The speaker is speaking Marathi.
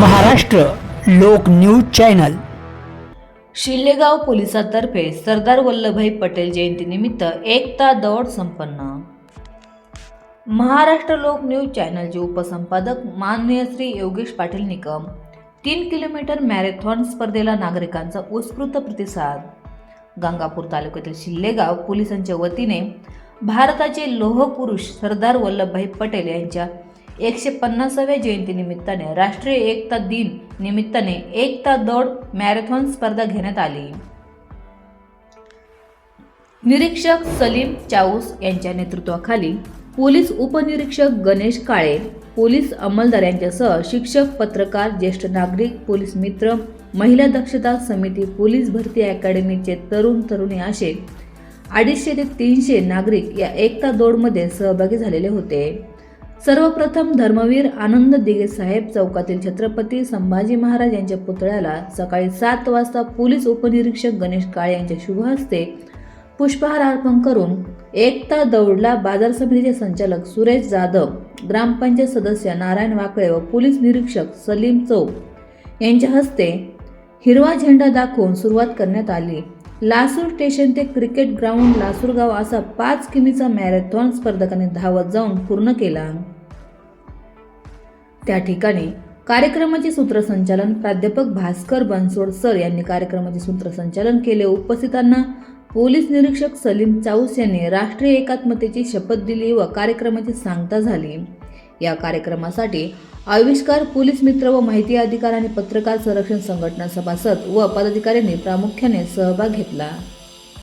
Maharashtra Lok news channel. Shillegaon पोलिसातर्फे सरदार वल्लभभाई पटेल जयंतीनिमित्त एकता दौड संपन्न. महाराष्ट्र लोक न्यूज चॅनलचे उपसंपादक माननीय श्री योगेश पाटील निकम तीन किलोमीटर मॅरेथॉन स्पर्धेला नागरिकांचा उत्स्फूर्त प्रतिसाद. गंगापूर तालुक्यातील शिल्लेगाव पोलिसांच्या वतीने भारताचे लोहपुरुष सरदार वल्लभभाई पटेल यांच्या एकशे पन्नासाव्या जयंतीनिमित्ताने राष्ट्रीय एकता दिन निमित्ताने एकता दौड मॅरेथॉन स्पर्धा घेण्यात आली. निरीक्षक सलीम चाऊस यांच्या नेतृत्वाखाली पोलीस उपनिरीक्षक गणेश काळे पोलीस अंमलदार यांच्यासह शिक्षक पत्रकार ज्येष्ठ नागरिक पोलीस मित्र महिला दक्षता समिती पोलीस भरती अकॅडमीचे तरुण तरुणी असे अडीचशे ते तीनशे नागरिक या एकता दौडमध्ये सहभागी झालेले होते. सर्वप्रथम धर्मवीर आनंद दिगे साहेब चौकातील छत्रपती संभाजी महाराज यांच्या पुतळ्याला सकाळी सात वाजता पोलीस उपनिरीक्षक गणेश काळे यांच्या शुभ हस्ते पुष्पहार अर्पण करून एकता दौडला बाजार समितीचे संचालक सुरेश जाधव ग्रामपंचायत सदस्य नारायण वाकळे व पोलीस निरीक्षक सलीम चौक यांच्या हस्ते हिरवा झेंडा दाखवून सुरुवात करण्यात आली. लासूर स्टेशन ते क्रिकेट ग्राउंड लासूरगाव असा पाच किमीचा मॅरेथॉन स्पर्धकाने धावत जाऊन पूर्ण केला. त्या ठिकाणी कार्यक्रमाचे सूत्रसंचालन प्राध्यापक भास्कर बनसोड सर यांनी कार्यक्रमाचे सूत्रसंचालन केले. उपस्थितांना पोलीस निरीक्षक सलीम चाऊस यांनी राष्ट्रीय एकात्मतेची शपथ दिली व कार्यक्रमाची सांगता झाली. या कार्यक्रमासाठी आविष्कार पोलीस मित्र व माहिती अधिकार आणि पत्रकार संरक्षण संघटना सभासद व पदाधिकाऱ्यांनी प्रामुख्याने सहभाग घेतला.